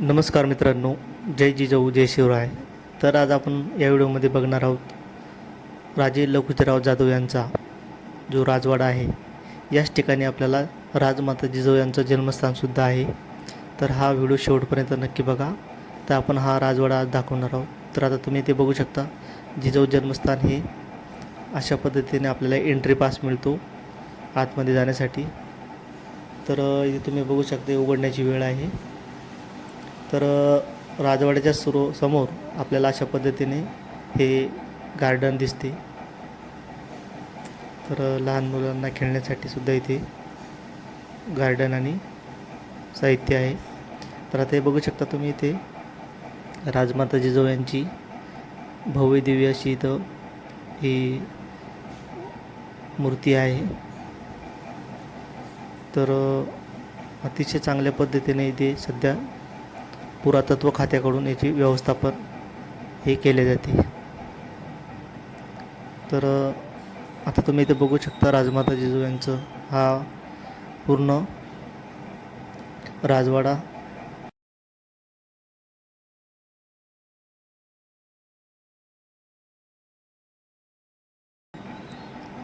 नमस्कार मित्रांनो जय जिजाऊ जय शिवराय. तर आज आपण या व्हिडिओमध्ये बघणार आहोत राजे लखुजीराव जाधव यांचा जो राजवाडा आहे याच ठिकाणी आपल्याला राजमाता जिजाऊ यांचं जन्मस्थानसुद्धा आहे. तर हा व्हिडिओ शेवटपर्यंत नक्की बघा. तर आपण हा राजवाडा आज दाखवणार आहोत. तर आता तुम्ही ते बघू शकता. जिजाऊ जन्मस्थान हे अशा पद्धतीने आपल्याला एंट्री पास मिळतो आतमध्ये जाण्यासाठी. तर इथे तुम्ही बघू शकता उघडण्याची वेळ आहे. तर राजवाड्याच्या सुरो समोर आपल्याला अशा पद्धतीने हे गार्डन दिसते. तर लहान मुलांना खेळण्यासाठी सुद्धा इथे गार्डन आणि साहित्य आहे. तर आता हे बघू शकता तुम्ही इथे राजमाता जिजाऊ यांची भव्य दिव्य अशी इथं ही मूर्ती आहे. तर अतिशय चांगल्या पद्धतीने इथे सध्या पुरातत्व खात्याकडून याची व्यवस्थापन हे केले जाते. तर आता तुम्ही इथे बघू शकता राजमाता जिजू यांचं हा पूर्ण राजवाडा.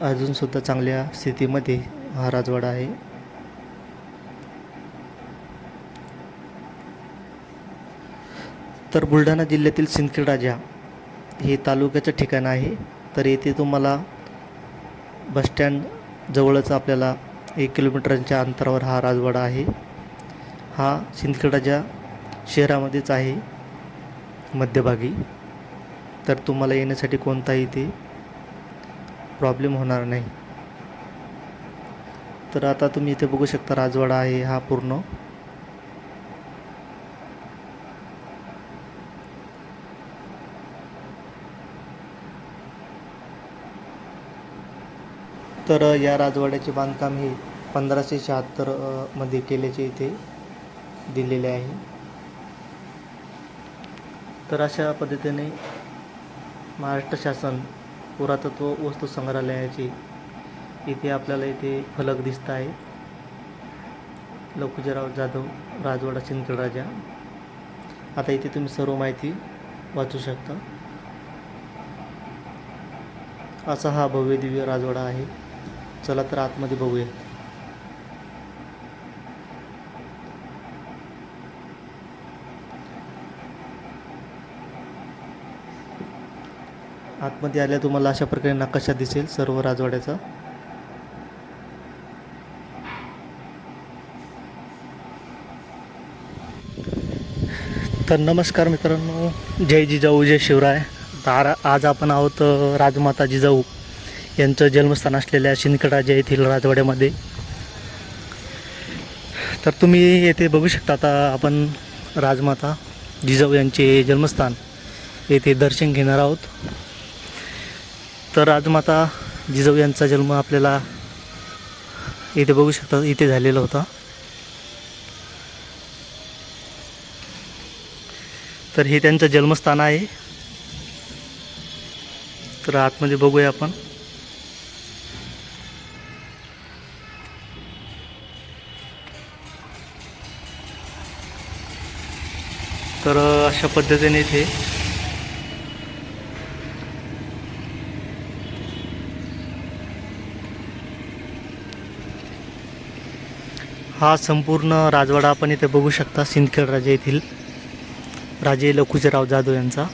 अजूनसुद्धा चांगल्या स्थितीमध्ये हा राजवाडा आहे. तर बुलढाणा जिल्ह्यातील सिंदखेड राजा हे तालुक्याचं ठिकाण आहे. तर येथे तुम्हाला बसस्टँड जवळच आपल्याला एक किलोमीटरच्या अंतरावर हा राजवाडा आहे. हा सिंदखेड राजा शहरामध्येच आहे मध्यभागी. तर तुम्हाला येण्यासाठी कोणताही इथे प्रॉब्लेम होणार नाही. तर आता तुम्ही इथे बघू शकता राजवाडा आहे हा पूर्ण. तर या राजवाड्याचे बांधकाम हे पंधराशे शहात्तरमध्ये केल्याचे इथे दिलेले आहे. तर अशा पद्धतीने महाराष्ट्र शासन पुरातत्व वस्तू संग्रहालयाचे इथे आपल्याला इथे फलक दिसत आहे. लखुजीराव जाधव राजवाडा चिंतड राजा. आता इथे तुम्ही सर्व माहिती वाचू शकता. असा हा भव्य दिव्य राजवाडा आहे. चला तर आतमध्ये बघूया. आतमध्ये आल्या तुम्हाला अशा प्रकारे नकाशा दिसेल सर्व राजवाड्याचा. तर नमस्कार मित्रांनो जय जिजाऊ जय शिवराय. तर आज आपण आहोत राजमाता जिजाऊ. यांचं जन्मस्थान असलेल्या शिंदखेडराजा येथील राजवाड्यामध्ये. तर तुम्ही येथे बघू शकता आता आपण राजमाता जिजाऊ यांचे जन्मस्थान येथे दर्शन घेणार आहोत. तर राजमाता जिजाऊ यांचा जन्म आपल्याला इथे बघू शकता इथे झालेला होता. तर हे त्यांचं जन्मस्थान आहे. तर आतमध्ये बघूया आपण. तर अशा पद्धतीने इथे हा संपूर्ण राजवाडा आपण इथे बघू शकता सिंदखेड राजा येथील राजे लखुजीराव जाधव यांचा.